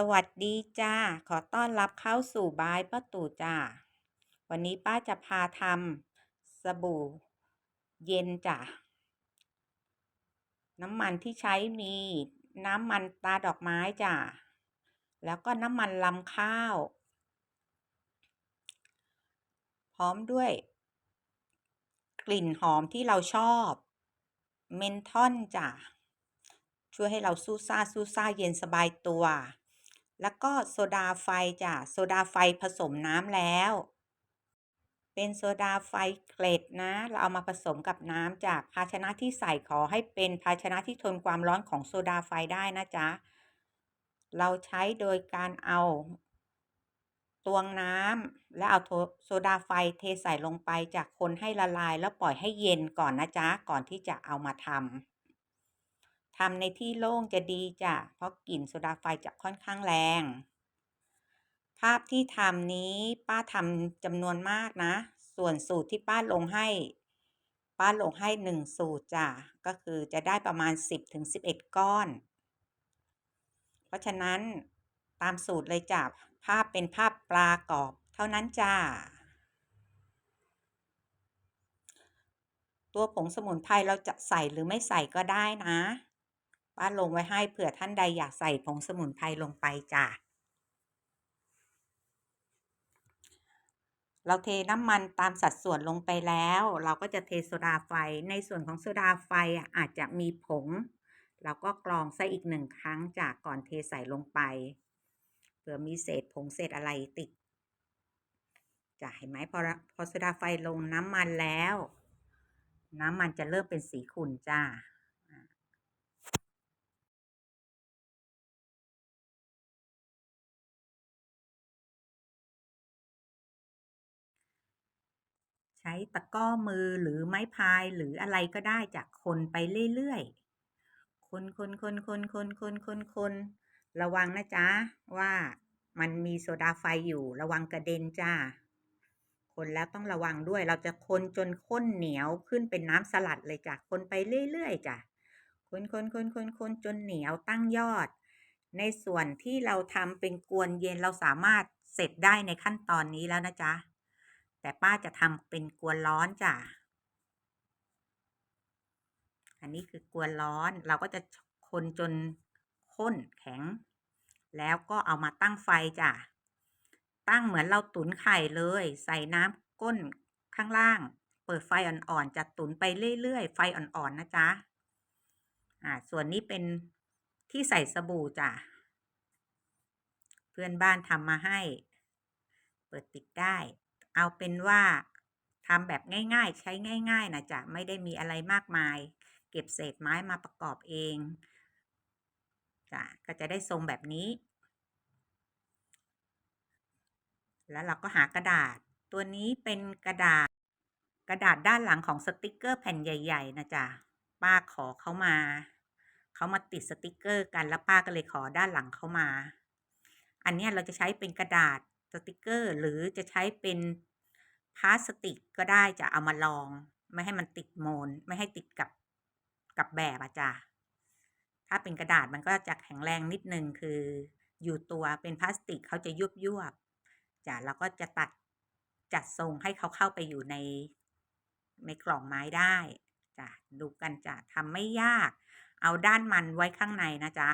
สวัสดีจ้า ขอต้อนรับเข้าสู่บายป้าตู่จ้า วันนี้ป้าจะพาทำสบู่เย็นจ้ะ น้ำมันที่ใช้มีน้ำมันตาดอกไม้จ้ะ แล้วก็น้ำมันลำข้าว พร้อมด้วย กลิ่นหอมที่เราชอบ เมนทอนจ้ะช่วยให้เราสู้ซ่าสู้ซ่าเย็นสบายตัว แล้วก็โซดาไฟจ้ะโซดาไฟผสมน้ำแล้ว เป็นโซดาไฟเกล็ดนะ เราเอามาผสมกับน้ำจากภาชนะที่ใส่ขอให้เป็นภาชนะที่ทนความร้อนของโซดาไฟได้นะจ๊ะ เราใช้โดยการเอาตวงน้ำและเอาโซดาไฟเทใส่ลงไปจากคนให้ละลายแล้วปล่อยให้เย็นก่อนนะจ๊ะ ก่อนที่จะเอามาทำ ทำในที่โล่งจะดีจ้ะ เพราะกลิ่นโซดาไฟจะค่อนข้างแรง ภาพที่ทำนี้ป้าทำจำนวนมากนะ ส่วนสูตรที่ป้าลงให้ ป้าลงให้หนึ่งสูตรจ้ะ ก็คือจะได้ประมาณ 10ถึง11 ก้อน เพราะฉะนั้นตามสูตรเลยจ้ะ ภาพเป็นภาพปลากรอบ เท่านั้นจ้าตัวผงสมุนไพรเราจะใส่หรือไม่ใส่ก็ได้นะ ป้าลงไว้ให้เผื่อท่านใดอยากใส่ผงสมุนไพรลงไปจ้ะ เราเทน้ำมันตามสัดส่วนลงไปแล้ว เราก็จะเทโซดาไฟ ในส่วนของโซดาไฟอาจจะมีผง เราก็กรองซะอีกหนึ่งครั้งจากก่อนเทใส่ลงไปเผื่อมีเศษผงเศษอะไรติดจะเห็นไหมพอพอโซดาไฟลงน้ำมันแล้ว น้ำมันจะเริ่มเป็นสีขุ่นจ้า ใช้ตะก้อมือหรือไม้พายหรืออะไรก็ได้จากคนไปเรื่อยๆ คนคนคนคนคนคนคนคนระวังนะจ๊ะ ว่ามันมีโซดาไฟอยู่ระวังกระเด็นจ้า คนแล้วต้องระวังด้วยเราจะคนจนข้นเหนียวขึ้นเป็นน้ำสลัดเลยจ้ะคนไปเรื่อยๆจ้ะคนคนคนคนคนจนเหนียวตั้งยอด ในส่วนที่เราทำเป็นกวนเย็นเราสามารถเสร็จได้ในขั้นตอนนี้แล้วนะจ๊ะ แต่ป้าจะทำเป็นกวนร้อนจ้ะ อันนี้คือกวนร้อนเราก็จะคนจนข้นแข็ง แล้วก็เอามาตั้งไฟจ้ะ ตั้งเหมือนเราตุ๋นไข่เลย ใส่น้ำก้นข้างล่าง เปิดไฟอ่อนๆจะตุ๋นไปเรื่อยๆ ไฟอ่อนๆนะจ๊ะ อ่า ส่วนนี้เป็นที่ใส่สบู่จ้ะ เพื่อนบ้านทำมาให้ เปิดปิดได้ เอาเป็นว่าทำแบบง่ายๆ ใช้ง่าย ๆนะจ๊ะไม่ได้มีอะไรมากมาย เก็บเศษไม้มาประกอบเองจ้ะก็จะได้ทรงแบบนี้ แล้วเราก็หากระดาษ ตัวนี้เป็นกระดาษ กระดาษด้านหลังของสติกเกอร์แผ่นใหญ่ ๆ นะจ๊ะป้าขอเขามา เขามาติดสติกเกอร์กันแล้วป้าก็เลยขอด้านหลังเขามา อันนี้เราจะใช้เป็นกระดาษสติกเกอร์ หรือจะใช้เป็น พลาสติกก็ได้จะเอามาลอง ไม่ให้มันติดโมน ไม่ให้ติดกับกับแบบอะจ้ะถ้าเป็นกระดาษมันก็จะแข็งแรงนิดนึงคืออยู่ตัวเป็นพลาสติกเขาจะยุบยุบจ้ะเราก็จะตัดจัดทรงให้เขาเข้าไปอยู่ในในกล่องไม้ได้จ้ะดูกันจ้ะทำไม่ยาก เอาด้านมันไว้ข้างในนะจ๊ะ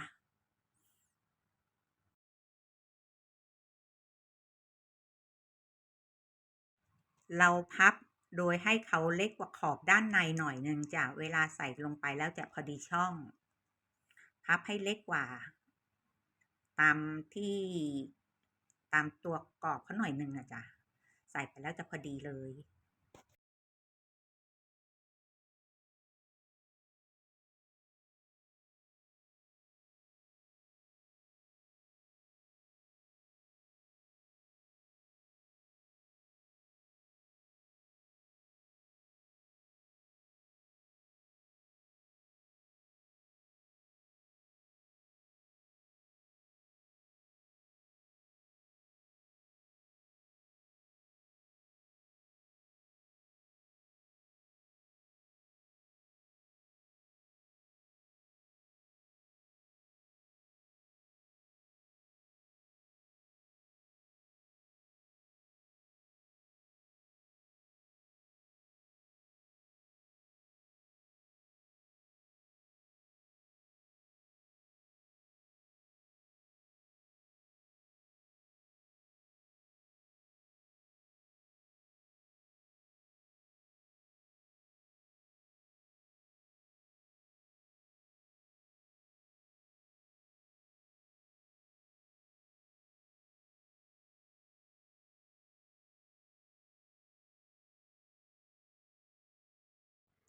เราพับโดยให้เขาเล็กกว่าขอบด้านในหน่อยหนึ่งจ้ะเวลาใส่ลงไปแล้วจะพอดีช่อง พับให้เล็กกว่า ตามที่ตามตัวกรอบเขาหน่อยหนึ่งนะจ๊ะใส่ไปแล้วจะพอดีเลย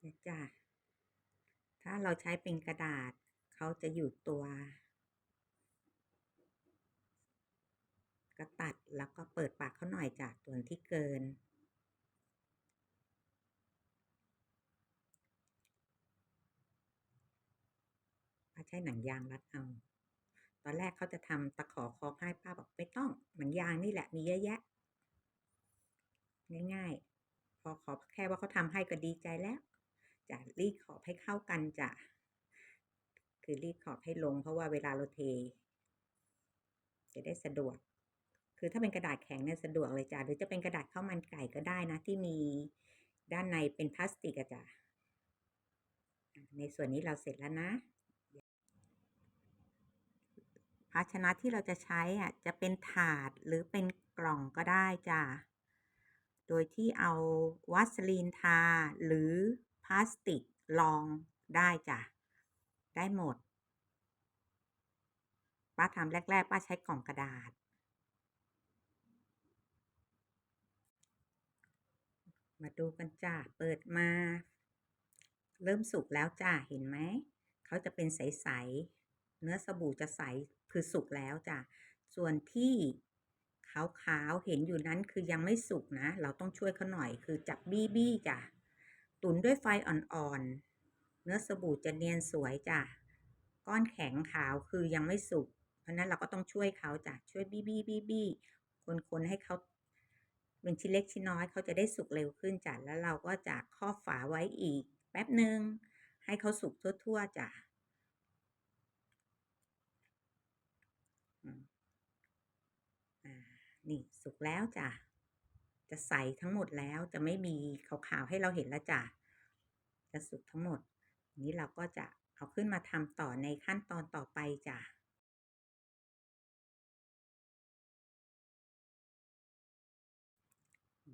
นี่ยจ้ะถ้าเราใช้เป็นกระดาษเขาจะอยู่ตัว ก็ตัดแล้วก็เปิดปากเขาหน่อยจ้ะส่วนที่เกินป้าใช้หนังยางรัดเอา ตอนแรกเขาจะทำตะขอคอให้ป้าบอกไม่ต้อง หนังยางนี่แหละมีเยอะแยะ ง่ายๆ พอขอแค่ว่าเขาทำให้ก็ดีใจแล้ว จะรีดขอบให้เข้ากันจ้ะคือรีดขอบให้ลง เพราะว่าเวลาเราเท จะได้สะดวก คือถ้าเป็นกระดาษแข็งเนี่ยสะดวกเลยจ้ะหรือจะเป็นกระดาษข้าวมันไก่ก็ได้นะ ที่มีด้านในเป็นพลาสติกอะจ้ะในส่วนนี้เราเสร็จแล้วนะภาชนะที่เราจะใช้อะจะเป็นถาดหรือเป็นกล่องก็ได้จ้ะ โดยที่เอาวัสลีนทาหรือ พลาสติกรองได้จ้ะ ได้หมด ป้าทำแรก ๆ ป้าใช้กล่องกระดาษ มาดูกันจ้ะ เปิดมา เริ่มสุกแล้วจ้ะ เห็นไหม เขาจะเป็นใส ๆ เนื้อสบู่จะใส คือสุกแล้วจ้ะ ส่วนที่ขาวๆ เห็นอยู่นั้นคือยังไม่สุกนะ เราต้องช่วยเขาหน่อย คือจับบี้ๆจ้ะ ตุ๋นด้วยไฟอ่อนๆ เนื้อสบู่จะเนียนสวยจ้ะ ก้อนแข็งขาวคือยังไม่สุก เพราะนั้นเราก็ต้องช่วยเขาจ้ะ ช่วยบี้ๆๆๆคนๆ ให้เขาเป็นชิ้นเล็กชิ้นน้อยเขาจะได้สุกเร็วขึ้นจ้ะ แล้วเราก็จะครอบฝาไว้อีก แป๊บหนึ่งให้เขาสุกทั่วๆจ้ะนี่สุกแล้วจ้ะ จะใสทั้งหมดแล้วจะไม่มีขาวๆให้เราเห็นแล้วจ้ะจะสุกทั้งหมด นี้เราก็จะเอาขึ้นมาทำต่อในขั้นตอนต่อไปจ้ะ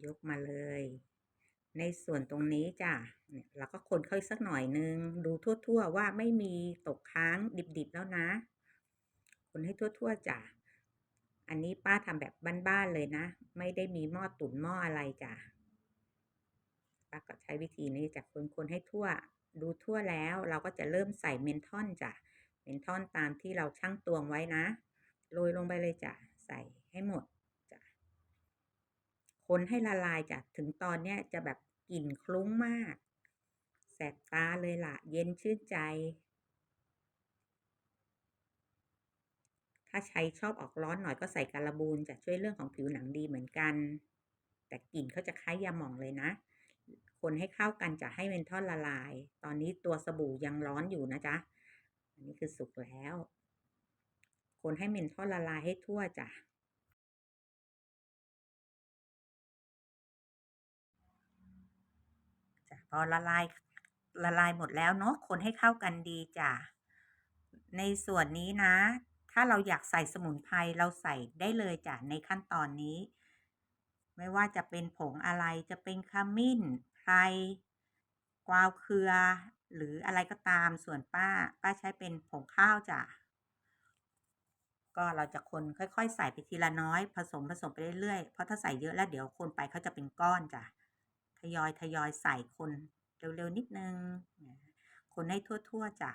ยกมาเลย ในส่วนตรงนี้จ้ะเนี่ยเราก็คนเขาอีกสักหน่อยนึง ดูทั่ว ๆ ว่าไม่มีตกค้างดิบๆแล้วนะ คนให้ทั่ว ๆจ้ะ อันนี้ป้าทำแบบบ้านๆเลยนะ ไม่ได้มีหม้อตุ๋นหม้ออะไรจ้ะป้าก็ใช้วิธีนี้จ้ะคนๆให้ทั่ว ดูทั่วแล้วเราก็จะเริ่มใส่เมนทอนจ้ะเมนทอนตามที่เราชั่งตวงไว้นะโรยลงไปเลยจ้ะใส่ให้หมดจ้ะคนให้ละลายจ้ะถึงตอนเนี้ยจะแบบกลิ่นคลุ้งมาก แสบตาเลยล่ะ เย็นชื่นใจ ถ้าใครชอบออกร้อนหน่อยก็ใส่การบูนจะช่วยเรื่องของผิวหนังดีเหมือนกัน แต่กลิ่นเขาจะคล้ายยาหม่องเลยนะ คนให้เข้ากันจะให้เมนทอนละลาย ตอนนี้ตัวสบู่ยังร้อนอยู่นะจ๊ะ อันนี้คือสุกแล้ว คนให้เมนทอนละลายให้ทั่วจ้ะจ้ะพอละลายละลายหมดแล้วเนาะ คนให้เข้ากันดีจ้ะ ในส่วนนี้นะ ถ้าเราอยากใส่สมุนไพรเราใส่ได้เลยจ้ะในขั้นตอนนี้ ไม่ว่าจะเป็นผงอะไรจะเป็นขมิ้นไพรกวาวเครือ หรืออะไรก็ตามส่วนป้า ป้าใช้เป็นผงข้าวจ้ะก็เราจะคนค่อยๆ ใส่ไปทีละน้อย ผสมผสมไปเรื่อยๆเพราะถ้าใส่เยอะแล้วเดี๋ยวคนไปเขาจะเป็นก้อนจ้ะทยอยๆใส่คนเร็วๆนิดนึง คนให้ทั่วๆจ้ะ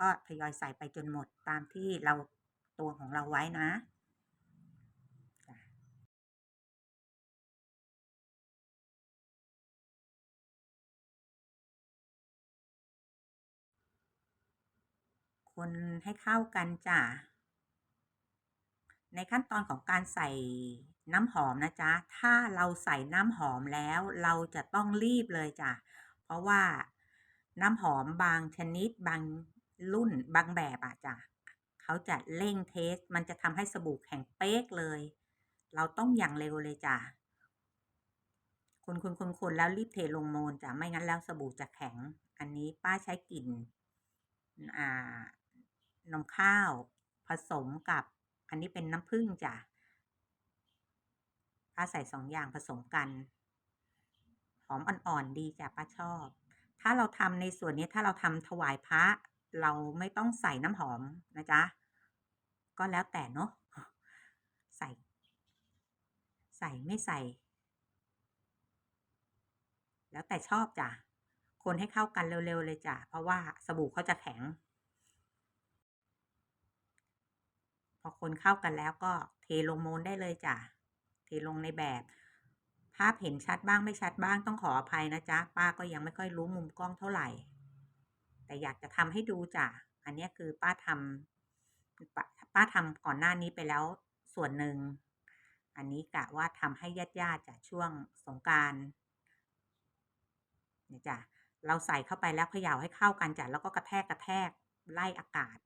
ก็ทยอยใส่ไปจนหมดตามที่เราตวงของเราไว้นะจ้ะคนให้เข้ากันจ้ะ ในขั้นตอนของการใส่น้ำหอมนะจ๊ะ ถ้าเราใส่น้ำหอมแล้วเราจะต้องรีบเลยจ้ะ เพราะว่าน้ำหอมบางชนิดบาง รุ่นบางแบบอะจ้ะเขาจะเร่งเทส มันจะทำให้สบู่แข็งเป๊กเลย เราต้องอย่างเร็วเลยจ้ะคนๆๆๆแล้วรีบเทลงโมลจ้ะไม่งั้นแล้วสบู่จะแข็ง อันนี้ป้าใช้กลิ่นอ่านมข้าว ผสมกับ อันนี้เป็นน้ำผึ้งจ้ะป้าใส่2อย่างผสมกันหอมอ่อนๆดีจ้ะป้าชอบ ถ้าเราทำในส่วนนี้ถ้าเราทำถวายพระ เราไม่ต้องใส่น้ำหอมนะจ๊ะ ก็แล้วแต่เนาะใส่ ใส่ไม่ใส่ แล้วแต่ชอบจ้ะ คนให้เข้ากันเร็วๆเลยจ้ะ เพราะว่าสบู่เขาจะแข็ง พอคนเข้ากันแล้วก็เทลงโมนได้เลยจ้ะ เทลงในแบบ ภาพเห็นชัดบ้างไม่ชัดบ้างต้องขออภัยนะจ๊ะ ป้าก็ยังไม่ค่อยรู้มุมกล้องเท่าไหร่ แต่อยากจะทำให้ดูจ้ะอันนี้คือป้าทำป้าป้าทำก่อนหน้านี้ไปแล้วส่วนหนึ่ง อันนี้กะว่าทำให้ญาติญาติจากช่วงสงการเนี่ยจ้ะเราใส่เข้าไปแล้วเขย่าให้เข้ากันจ้ะแล้วก็กระแทกกระแทกไล่อากาศ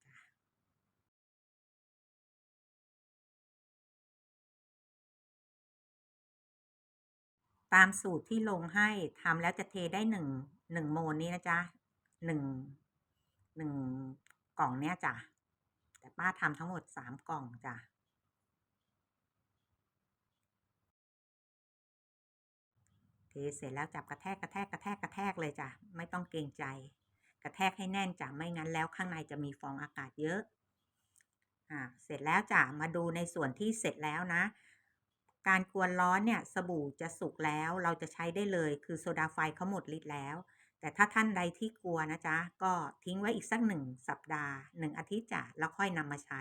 ตามสูตรที่ลงให้ทำแล้วจะเทได้หนึ่งหนึ่งโมลนี้นะจ๊ะ หนึ่งหนึ่งกล่องเนี้ยจ้ะ แต่ป้าทำทั้งหมดสามกล่องจ้ะเทเสร็จแล้วจับกระแทกกระแทกกระแทกกระแทกเลยจ้ะ ไม่ต้องเกรงใจ กระแทกให้แน่นจ้ะ ไม่งั้นแล้วข้างในจะมีฟองอากาศเยอะ อ่า เสร็จแล้วจ้ะ มาดูในส่วนที่เสร็จแล้วนะ การกวนร้อนเนี่ย สบู่จะสุกแล้ว เราจะใช้ได้เลย คือโซดาไฟเขาหมดฤทธิ์แล้ว แต่ถ้าท่านใดที่กลัวนะจ๊ะ ก็ทิ้งไว้อีกสักหนึ่งสัปดาห์หนึ่งอาทิตย์จ้ะแล้วค่อยนำมาใช้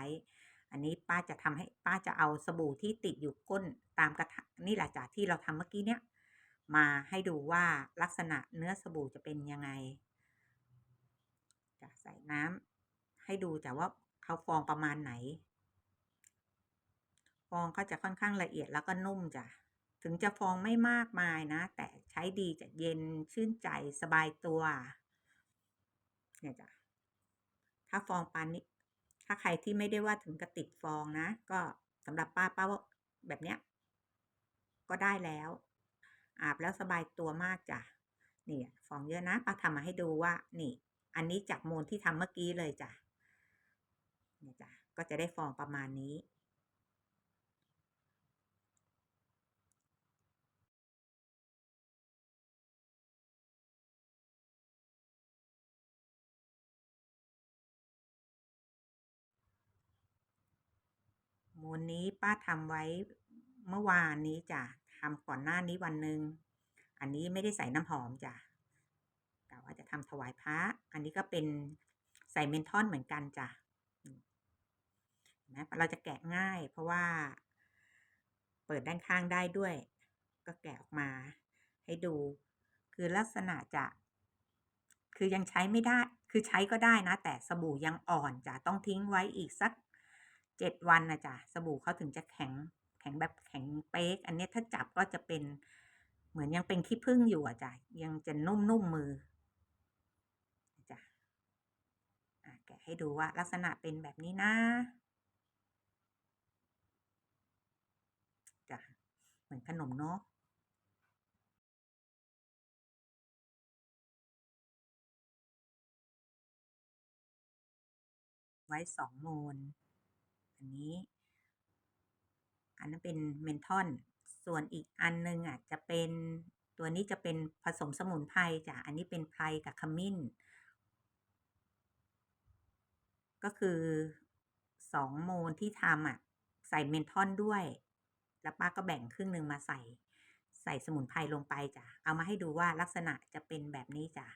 อันนี้ป้าจะทำให้ป้าจะเอาสบู่ที่ติดอยู่ก้นตามกระทะนี่แหละจ้ะที่เราทำเมื่อกี้เนี่ยมาให้ดูว่าลักษณะเนื้อสบู่จะเป็นยังไงจะใส่น้ำให้ดูจ้ะว่าเขาฟองประมาณไหน ฟองก็จะค่อนข้างละเอียดแล้วก็นุ่มจ้ะ ถึงจะฟองไม่มากมายนะ แต่ใช้ดีจะเย็นชื่นใจสบายตัว เนี่ยจ้ะ ถ้าฟองปานนี้ ถ้าใครที่ไม่ได้ว่าถึงกระติดฟองนะ ก็สำหรับป้าป้าว่าแบบเนี้ย ก็ได้แล้ว อาบแล้วสบายตัวมากจ้ะ นี่ฟองเยอะนะป้าทำมาให้ดูว่า นี่ อันนี้จากโมลที่ทำเมื่อกี้เลยจ้ะ เนี่ยจ้ะ ก็จะได้ฟองประมาณนี้ มลนี้ป้าทำไว้เมื่อวานนี้จ้ะทำก่อนหน้านี้วันหนึ่งอันนี้ไม่ได้ใส่น้ำหอมจ้ะแต่ว่าจะทำถวายพระ อันนี้ก็เป็นใส่เมนทอนเหมือนกันจ้ะนะเราจะแกะง่าย เพราะว่า เปิดด้านข้างได้ด้วย ก็แกะออกมา ให้ดู คือลักษณะจะ คือยังใช้ไม่ได้ คือใช้ก็ได้นะ แต่สบู่ยังอ่อนจ้ะต้องทิ้งไว้อีกสัก เจ็ดวันนะจ้ะสบู่เขาถึงจะแข็งแข็งแบบแข็งเป๊ก อันนี้ถ้าจับก็จะเป็นเหมือนยังเป็นขี้ผึ้งอยู่อะจ้ะยังจะนุ่มๆมือจ้ะแกะให้ดูว่าลักษณะเป็นแบบนี้นะจ้ะเหมือนขนมเนาะไว้สองโมล อันนี้ อันนั้นเป็นเมนทอน ส่วนอีกอันนึงอะจะเป็นตัวนี้จะเป็นผสมสมุนไพรจ้ะ อันนี้เป็นไพรกับขมิ้น ก็คือสองโมลที่ทำอะใส่เมนทอนด้วย แล้วป้าก็แบ่งครึ่งหนึ่งมาใส่ ใส่สมุนไพรลงไปจ้ะ เอามาให้ดูว่าลักษณะจะเป็นแบบนี้จ้ะ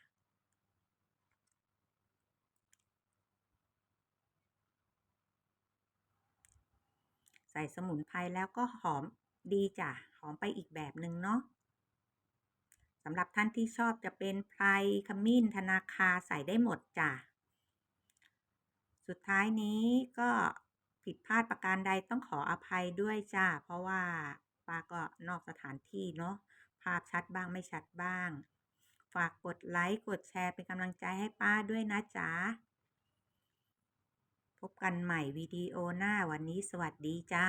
ส่สมุนไพรแล้วก็หอมดีจ้ะ หอมไปอีกแบบหนึ่งเนาะสำหรับท่านที่ชอบจะเป็นไพรขมิ้นธนาคาใส่ได้หมดจ้ะ สุดท้ายนี้ก็ผิดพลาดประการใดต้องขออภัยด้วยจ้า เพราะว่าป้าก็นอกสถานที่เนาะภาพชัดบ้างไม่ชัดบ้าง ฝากกดไลค์กดแชร์เป็นกำลังใจให้ป้าด้วยนะจ๊ะ พบกันใหม่วิดีโอหน้าวันนี้สวัสดีจ้า